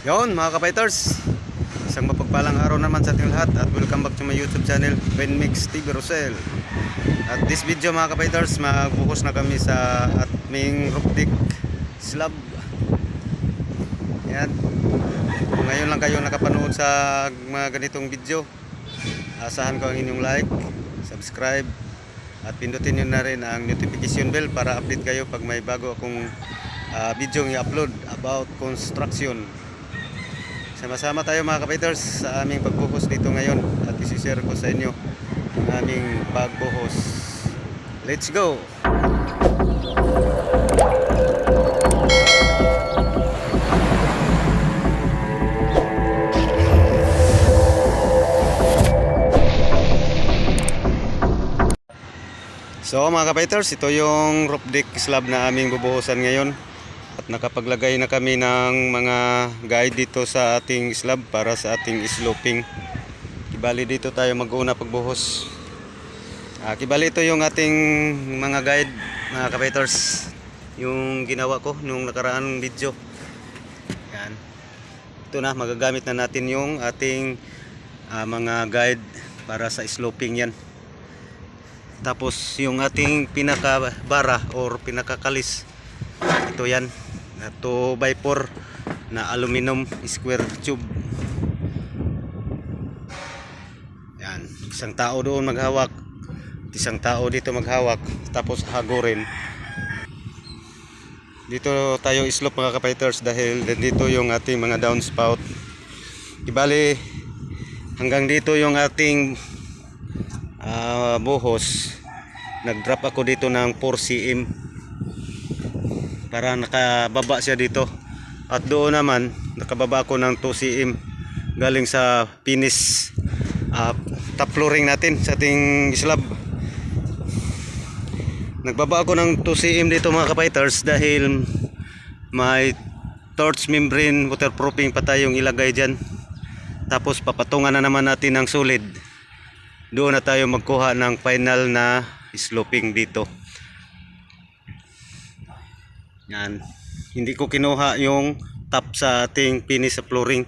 Yon mga kapiters Isang mapagpalang araw naman sa ating lahat At welcome back to my YouTube channel Ben Mix TV Rosel At this video mga kapiters Magbuhos na kami sa aming roof deck slab. Yan Kung ngayon lang kayo nakapanood sa mga ganitong video. Asahan ko ang inyong like Subscribe At pindutin nyo na rin ang notification bell Para update kayo pag may bago akong ah, video i-upload About construction Sama-sama tayo mga kapiters sa aming pagbuhos dito ngayon at isi-share ko sa inyo ang aming pagbuhos. Let's go! So mga kapiters, ito yung roof deck slab na aming bubuhusan ngayon. Nakapaglagay na kami ng mga guide dito sa ating slab para sa ating sloping. Kibali dito tayo mag-una pagbuhos. Ah, kibali ito yung ating mga guide, mga kapiters. Yung ginawa ko nung nakaraang video. Yan. Ito na, magagamit na natin yung ating ah, mga guide para sa sloping yan. Tapos yung ating pinakabara or pinakakalis ito yan na 2 by 4 na aluminum square tube. Yan. Isang tao doon maghawak. Isang tao dito maghawak. Tapos hagorin dito tayo slope mga kapiters dahil dito yung ating mga downspout. Ibali hanggang dito yung ating ah, buhos. Nag drop ako dito ng 4 cm para nakababa siya dito. At doon naman nakababa ako ng 2 cm galing sa finish ah, top flooring natin sa ating slab. Nagbaba ako ng 2 cm dito mga kapiters dahil may torch membrane waterproofing pa tayong ilagay dyan. Tapos papatungan na naman natin ng solid. Doon na tayo magkuha ng final na sloping dito yan. Hindi ko kinuha yung top sa ating finish sa flooring.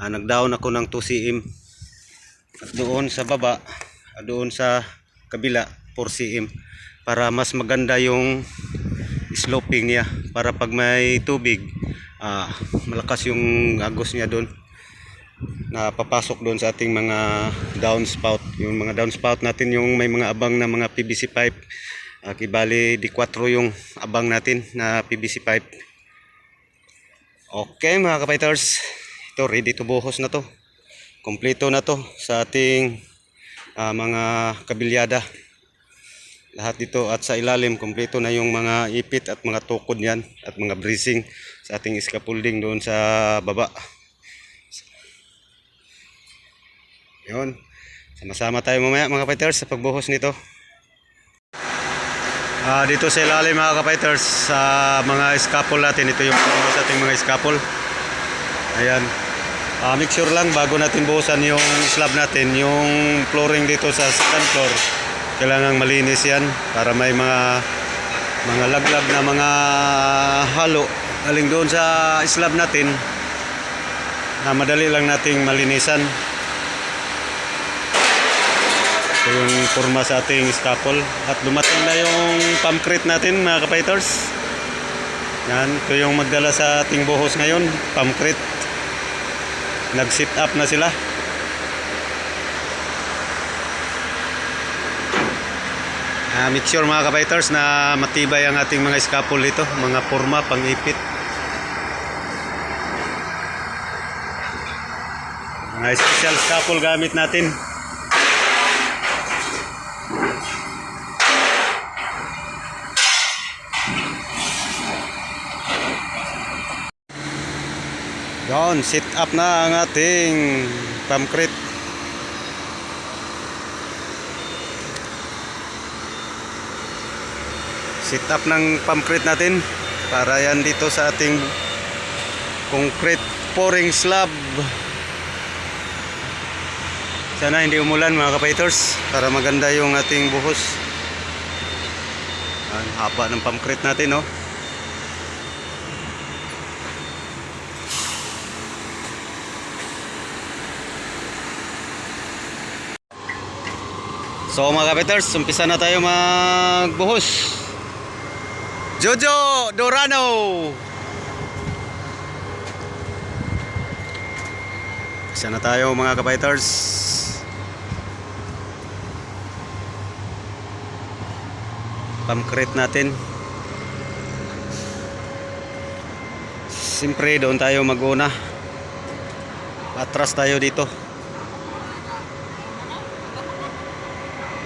Ah, nagdown ako ng 2 cm at doon sa baba ah, doon sa kabila 4 cm para mas maganda yung sloping niya. Para pag may tubig ah, malakas yung agos niya doon. Na papasok doon sa ating mga downspout. Yung mga downspout natin yung may mga abang na mga PVC pipe. Uh, kibali di 4 yung abang natin na PVC pipe. Okay mga kapiters. Ito ready to buhos na to. Kompleto na to sa ating ah, mga kabilyada. Lahat dito at sa ilalim kompleto na yung mga ipit at mga tukod yan at mga bracing sa ating scaffolding doon sa baba. Yun. Sama-sama tayo mamaya mga kapiters sa pagbuhos nito. Ah, dito sa ilalim mga kapiters sa mga scaffold natin. Ito yung sa ating mga scaffold. Ayan. Ah, make sure lang bago natin buhusan yung slab natin, yung flooring dito sa second floor. Kailangan malinis yan para may mga mga laglag na mga halo aling doon sa slab natin na madali lang nating malinisan. Ito yung forma sa ating scaffold. At dumating na yung pamcrete natin mga kapiters. Yan, ito yung magdala sa ating buhos ngayon, pamcrete. Nag-sit up na sila. Ah, make sure mga kapiters na matibay ang ating mga scaffold dito, mga forma pang-ipit. Mga special scaffold gamit natin. Yon, sit up na ang ating pamcrete. Sit up ng pamcrete natin para yan dito sa ating concrete pouring slab. Sana hindi umulan mga kapiters para maganda yung ating buhos. Ang haba ng pamcrete natin, no? So mga kapiters, umpisa na tayo magbuhos. Jojo Dorano. Umpisa na tayo mga kapiters. Pamkret natin. Siyempre doon tayo maguna. Atras tayo dito.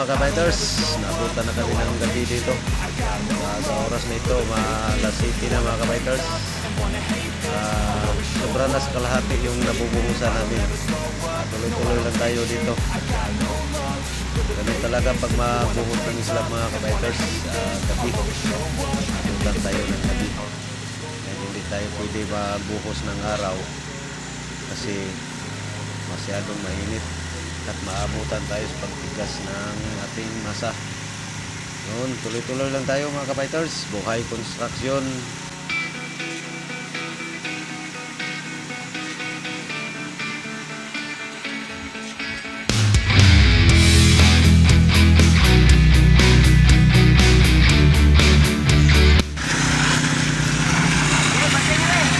mga ka-fighters, napunta na kami ng gabi dito. Ah, sa oras na ito, alas 7 na mga ka-fighters. Ah, sobra na kalahati yung nabubuhusan namin. Ah, tuloy-tuloy lang tayo dito. Ganun talaga pag mabuhos ng Islam mga ka-fighters, ah, gabi. Abutan tayo ng gabi. Kaya hindi tayo pwede magbuhos ng araw kasi masyadong mainit at maabutan tayo sa pagtigas ng ating masa. Noon, tuloy-tuloy lang tayo mga kapiters. Buhay construction.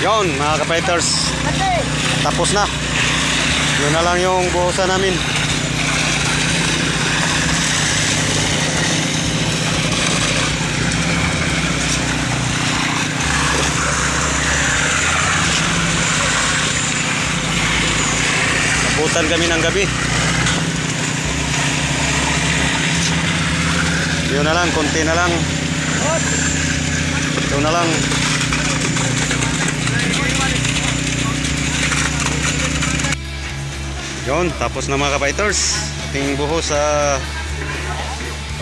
Yon mga kapiters. Tapos na. Yun na lang yung buhusan namin. Nabutan kami ng gabi. Yun na lang, konti na lang. Ito na lang. Yun, tapos na mga kapiters. Ating buho sa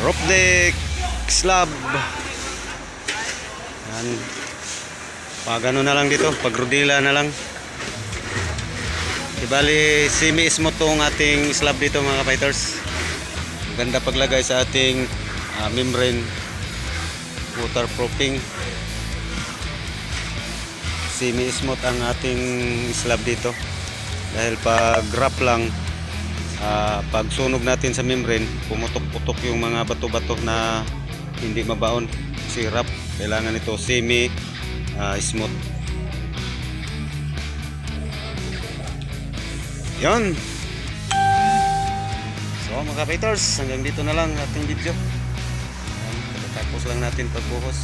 roof deck slab. Yan. Pag ano na lang dito, pag rodila na lang. Ibali, semi smooth tong ating slab dito mga kapiters. Ganda paglagay sa ating ah, membrane waterproofing. semi-smooth ang ating slab dito. Dahil pag rough lang, ah, pag sunog natin sa membrane, pumutok-putok yung mga bato-bato na hindi mabaon. Kasi rough, kailangan ito semi-smooth. Yon. So mga kapiters, hanggang dito na lang ating video. Tapos lang natin pagbuhos.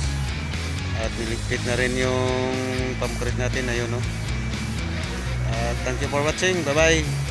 At niligpit na rin yung pamkrit natin. Ayun no. At thank you for watching. Bye bye.